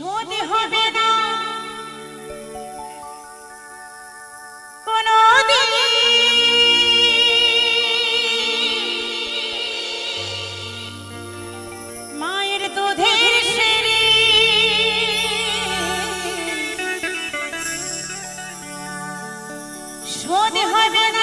শোধ হবে না। মায়ের শোধ হবে না।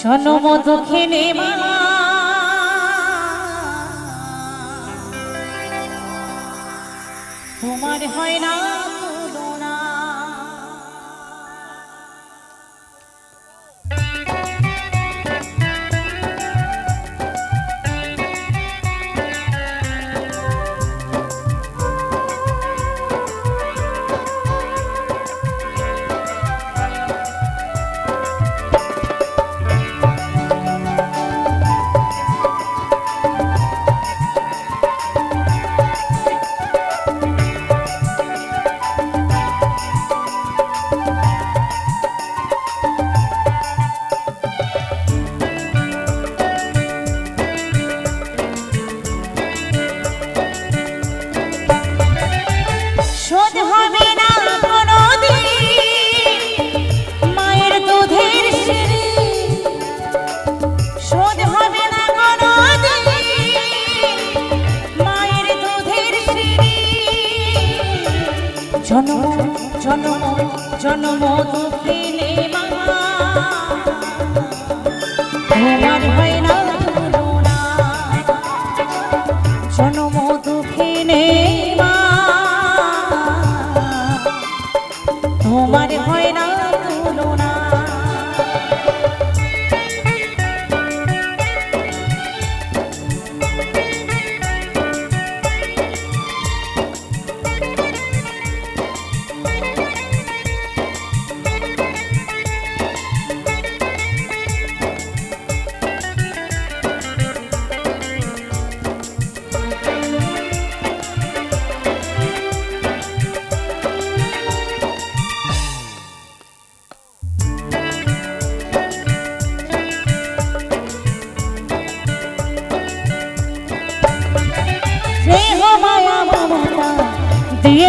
জনম খেলে মা। তোমার হয় না জনম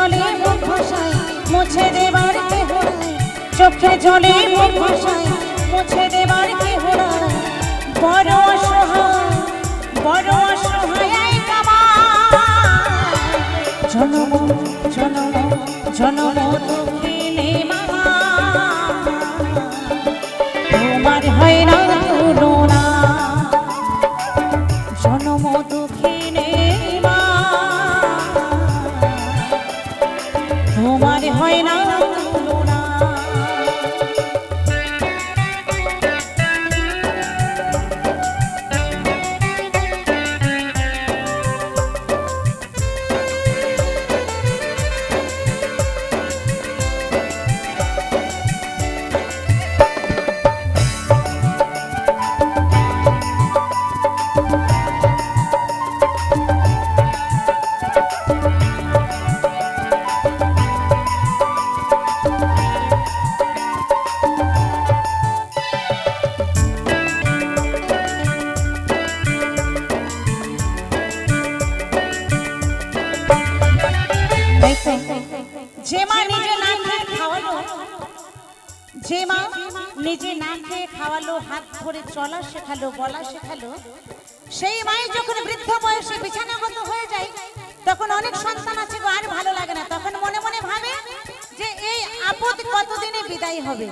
জলে ভাসায় মুছে দেবার কে হোড়ায় চোখে জলে ভাসায় মুছে দেবার কে হোড়ায় বড় অসহায় বড় অসহায় কামা জনম জনম জনম। যে মা নিজে না খেয়ে খাওয়ালো যে মা নিজে না খেয়ে খাওয়ালো হাত ধরে চলা শেখালো বলা শেখালো সেই মাই যখন বৃদ্ধ বয়সে বিছানাগত হয়ে যায় তখন অনেক সন্তান আছে গো আর ভালো লাগে না। তখন মনে মনে ভাবে যে এই আপদ কতদিনে বিদায় হবে?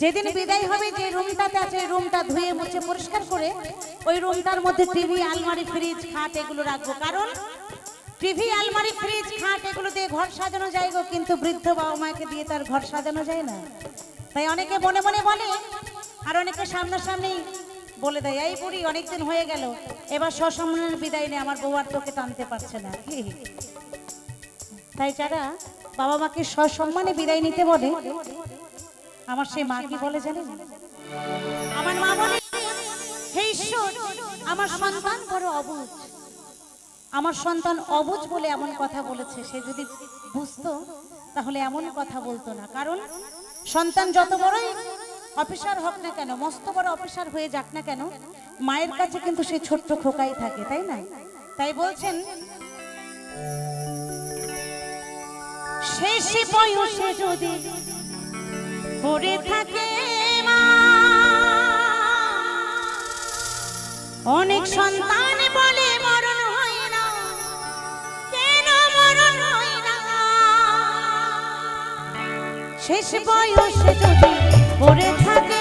যেদিন বিদায় হবে যে রুমটাতে আছে রুমটা ধুয়ে মুছে পরিষ্কার করে ওই রুমটার মধ্যে টিভি আলমারি ফ্রিজ খাট এগুলো রাখব। কারণ টিভি আলমারি, ফ্রিজ, খাট, এগুলো দিয়ে ঘর সাজানো যায় গো, কিন্তু বৃদ্ধ বাবা মাকে দিয়ে তার ঘর সাজানো যায় না। তাই অনেকে মনে মনে বলে, আর অনেকে সামনাসামনি বলে দেয়, এই বুড়ি অনেকদিন হয়ে গেল, এবার সসম্মানের বিদায় নিয়ে আমার বউ তোকে টানতে পারছে না? তাই যারা বাবা মাকে সসম্মানে বিদায় নিতে বলে, আমার সেই মা কি বলে জানেন? আমার মা বলে, হে ঈশ্বর, আমার সন্তান বড় অবুঝ আমার সন্তান অবুঝ বলে এমন কথা বলেছে, সে যদি বুঝতো, তাহলে এমন কথা বলতো না। কারণ সন্তান যত বড়ই অফিসার হোক না কেন, মস্ত বড় অফিসার হয়ে যাক না কেন, মায়ের কাছে কিন্তু সে ছোট্ট খোকাই থাকে, তাই না? তাই বলছেন, শেষে বয়সে যদি পড়ে থাকে অনেক সন্তান বলে শেষ বয়সে যদি পড়ে থাকে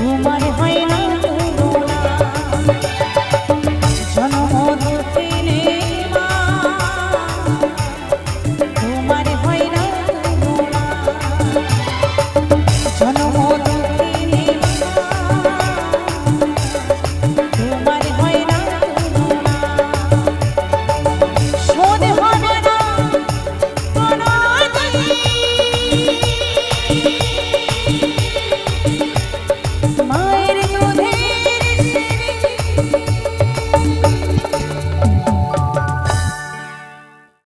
Uma re...